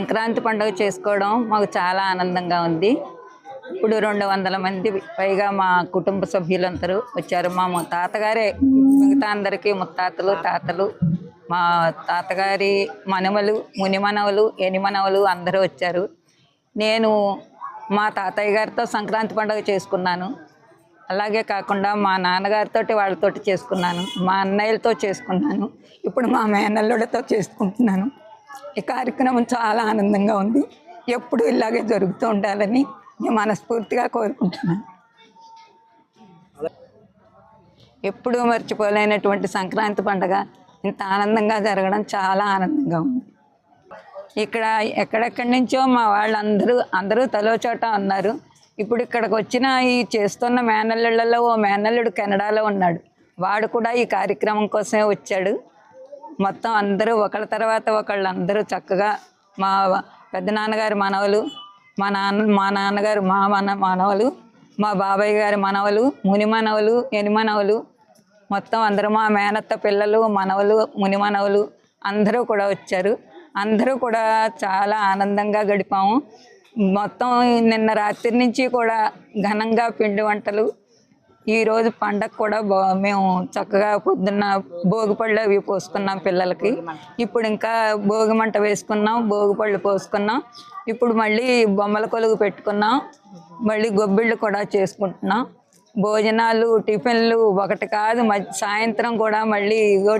సంక్రాంతి పండుగ చేసుకోవడం మాకు చాలా ఆనందంగా ఉంది. ఇప్పుడు రెండు వందల మంది పైగా మా కుటుంబ సభ్యులందరూ వచ్చారు. మా తాతగారే మిగతా అందరికీ ముత్తాతలు తాతలు మా తాతగారి మనవలు మునిమనవలు ఎనిమనవలు అందరూ వచ్చారు. నేను మా తాతయ్య గారితో సంక్రాంతి పండుగ చేసుకున్నాను. అలాగే కాకుండా మా నాన్నగారితో వాళ్ళతోటి చేసుకున్నాను. మా అన్నయ్యలతో చేసుకున్నాను. ఇప్పుడు మా మేనల్లుడితో చేసుకుంటున్నాను. ఈ కార్యక్రమం చాలా ఆనందంగా ఉంది. ఎప్పుడు ఇలాగే జరుగుతూ ఉండాలని నేను మనస్ఫూర్తిగా కోరుకుంటున్నాను ఎప్పుడూ మర్చిపోలేనటువంటి సంక్రాంతి పండుగ ఇంత ఆనందంగా జరగడం చాలా ఆనందంగా ఉంది. ఇక్కడ ఎక్కడెక్కడి నుంచో మా వాళ్ళందరూ అందరూ తలో చోట ఉన్నారు. ఇప్పుడు ఇక్కడికి వచ్చిన ఈ చేస్తున్న మేనల్లుళ్ళలో ఓ మేనల్లుడు కెనడాలో ఉన్నాడు. వాడు కూడా ఈ కార్యక్రమం కోసమే వచ్చాడు. మొత్తం అందరూ ఒకళ్ళ తర్వాత ఒకళ్ళు అందరూ చక్కగా మా పెద్దనాన్నగారి మనవలు మా నాన్న మా నాన్నగారు మా మన మనవలు మా బాబాయ్ గారి మనవలు ముని మనవలు ఎని మనవలు మొత్తం అందరూ మా మేనత్త పిల్లలు మనవలు ముని మనవలు అందరూ కూడా వచ్చారు. అందరూ కూడా చాలా ఆనందంగా గడిపాము. మొత్తం నిన్న రాత్రి నుంచి కూడా ఘనంగా పిండి వంటలు ఈరోజు పండగ కూడా బా మేము చక్కగా పొద్దున్న భోగిపళ్ళు అవి పోసుకున్నాం పిల్లలకి. ఇప్పుడు ఇంకా భోగి మంట వేసుకున్నాం భోగిపళ్ళు పోసుకున్నాం. ఇప్పుడు మళ్ళీ బొమ్మల కొలుగు పెట్టుకున్నాం. మళ్ళీ గొబ్బిళ్ళు కూడా చేసుకుంటున్నాం. భోజనాలు టిఫిన్లు ఒకటి కాదు సాయంత్రం కూడా మళ్ళీ ఇగో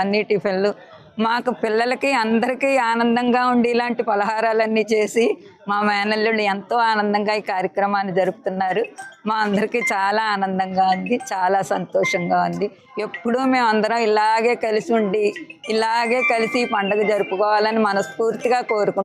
అన్ని టిఫిన్లు. మాకు పిల్లలకి అందరికీ ఆనందంగా ఉండి ఇలాంటి పలహారాలన్నీ చేసి మా మేనల్లుళ్ళు ఎంతో ఆనందంగా ఈ కార్యక్రమాన్ని జరుపుతున్నారు. మా అందరికీ చాలా ఆనందంగా ఉంది చాలా సంతోషంగా ఉంది. ఎప్పుడూ మేము అందరం ఇలాగే కలిసి ఉండి ఇలాగే కలిసి ఈ పండుగ జరుపుకోవాలని మనస్ఫూర్తిగా కోరుకుంటున్నాం.